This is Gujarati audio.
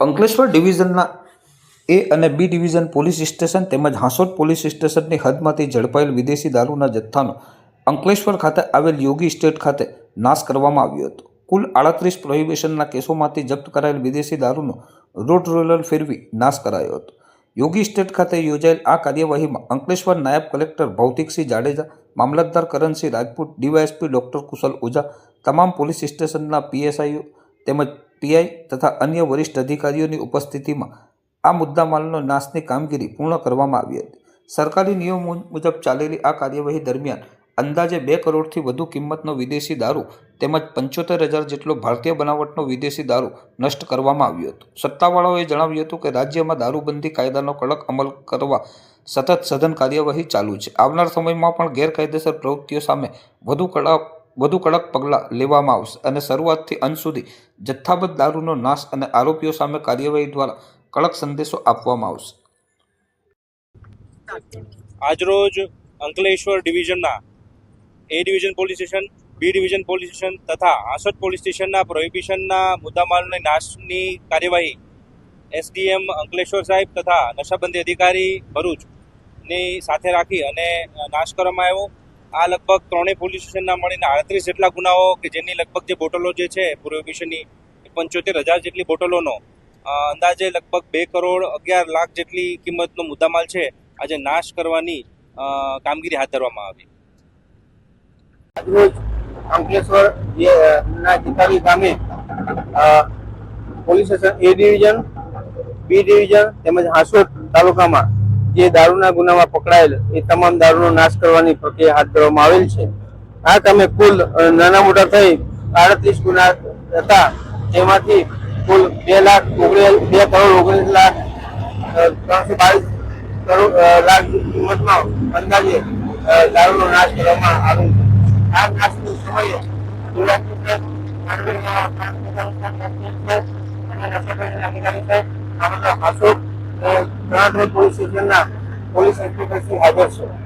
અંકલેશ્વર ડિવિઝનના એ અને બી ડિવિઝન પોલીસ સ્ટેશન તેમજ હાંસોદ પોલીસ સ્ટેશનની હદમાંથી ઝડપાયેલ વિદેશી દારૂના જથ્થાનો અંકલેશ્વર ખાતે આવેલ યોગી સ્ટેટ ખાતે નાશ કરવામાં આવ્યો હતો. કુલ આડત્રીસ પ્રોહિબિશનના કેસોમાંથી જપ્ત કરાયેલ વિદેશી દારૂનો રોડ રોલર ફેરવી નાશ કરાયો હતો. યોગી સ્ટેટ ખાતે યોજાયેલ આ કાર્યવાહીમાં અંકલેશ્વર નાયબ કલેક્ટર ભૌતિકસિંહ જાડેજા, મામલતદાર કરણસિંહ રાજપૂત, ડીવાયએસપી ડોક્ટર કુશલ ઓઝા, તમામ પોલીસ સ્ટેશનના પીએસઆઈઓ તેમજ પીઆઈ તથા અન્ય વરિષ્ઠ અધિકારીઓની ઉપસ્થિતિમાં આ મુદ્દામાલનો નાશની કામગીરી પૂર્ણ કરવામાં આવી હતી. સરકારી નિયમો મુજબ ચાલેલી આ કાર્યવાહી દરમિયાન અંદાજે બે કરોડથી વધુ કિંમતનો વિદેશી દારૂ તેમજ પંચોતેર હજાર જેટલો ભારતીય બનાવટનો વિદેશી દારૂ નષ્ટ કરવામાં આવ્યો હતો. સત્તાવાળાઓએ જણાવ્યું હતું કે રાજ્યમાં દારૂબંધી કાયદાનો કડક અમલ કરવા સતત સઘન કાર્યવાહી ચાલુ છે. આવનાર સમયમાં પણ ગેરકાયદેસર પ્રવૃત્તિઓ સામે વધુ કડક વધુ કડક પગલાં લેવામાં આવશે અને શરૂઆતથી અંત સુધી જથ્થાબદ્ધ દારૂનો નાશ અને આરોપીઓ સામે કાર્યવાહી દ્વારા કડક સંદેશો આપવામાં આવશે. આજરોજ Ankleshwar ડિવિઝનના A division police station, B division police station તથા આસોદ પોલીસ સ્ટેશનના પ્રોહિબિશનના મુદ્દામાલની નાશની કાર્યવાહી એસડીએમ અંકલેશ્વર સાહેબ તથા નશાબંધી અધિકારી ભરૂચની સાથે રાખી અને નાશ કરવામાં આવ્યો. આ લગભગ ત્રણેય પોલીસ સ્ટેશનના મળીને આડત્રીસ જેટલા ગુનાઓ કે જેની લગભગ જે બોટલો જે છે પ્રોહિબિશનની પંચોતેર હજાર જેટલી બોટલોનો અંદાજે લગભગ બે કરોડ અગિયાર લાખ જેટલી કિંમતનો મુદ્દામાલ છે, આજે નાશ કરવાની કામગીરી હાથ ધરવામાં આવી. આજરોજ અંકલેશ્વર ના ચિતારી ગામે police station A division, B division તેમજ હાંસોદ તાલુકામાં જે દારૂના ગુનામાં પકડાયેલ એ તમામ દારૂનો નાશ કરવાની પ્રક્રિયા હાથ ધરવામાં આવેલ છે આ કામે કુલ નાના મોટા થઈ આડત્રીસ ગુના હતા જેમાંથી કુલ બે લાખ ઓગણીસ બે કરોડ ઓગણીસ લાખ ત્રણસો બાવીસ કરોડ લાખ કિંમતમાં અંદાજે દારૂનો નાશ કરવામાં આવેલ છે આ નાશની સમયે ગુજરાતની પોલીસ સ્ટેશનના પોલીસ ઇન્સ્પેક્ટર હાજર છે.